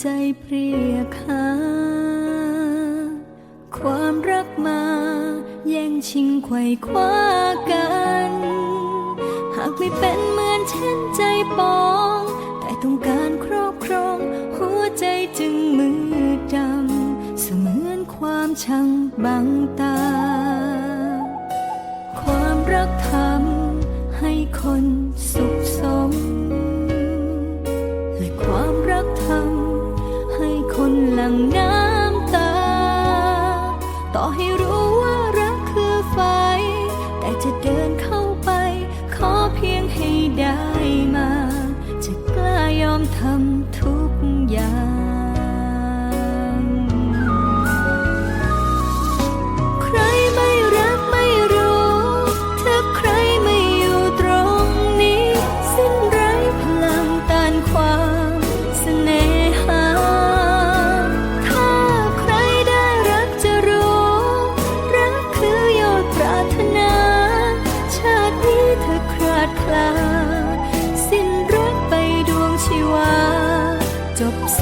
ใจเพรียกหาความรักมา แย่งชิงไขว่คว้ากัน หากไม่เป็นเหมือนเช่นใจปอง แต่ต้องการครอบครอง หัวใจจึงมือดำเสมือนความชังบังตา ความรักทำให้คนสุขสม ลังน้ำตา ต่อให้รู้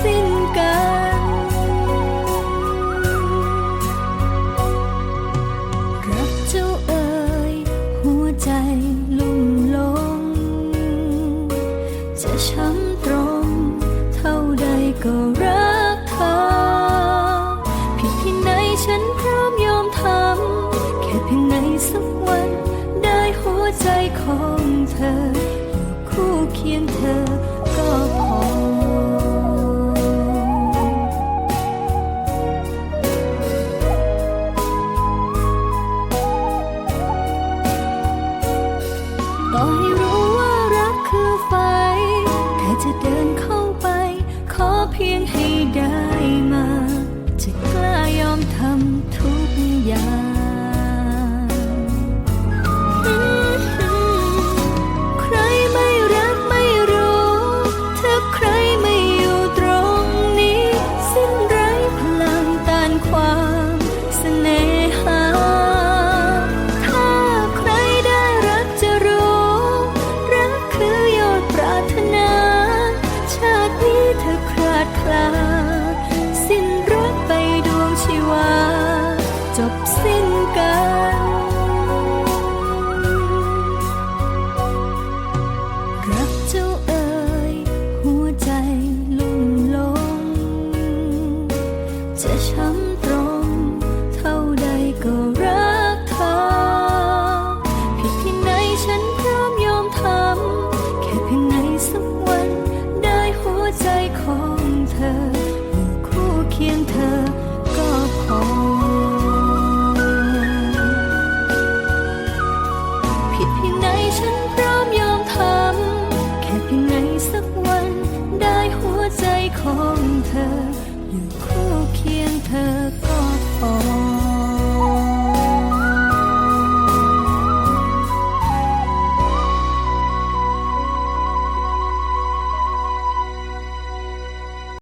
รักเจ้าเอ่ยหัวใจลุ่มลง จะช้ำตรง เท่าใดก็รักเธอ ผิดที่ไหนฉันพร้อมยอมทำ แค่เพียงในสักวัน ได้หัวใจของเธอ อยู่คู่เคียงเธอก็พอ Oh, you 先紧 you.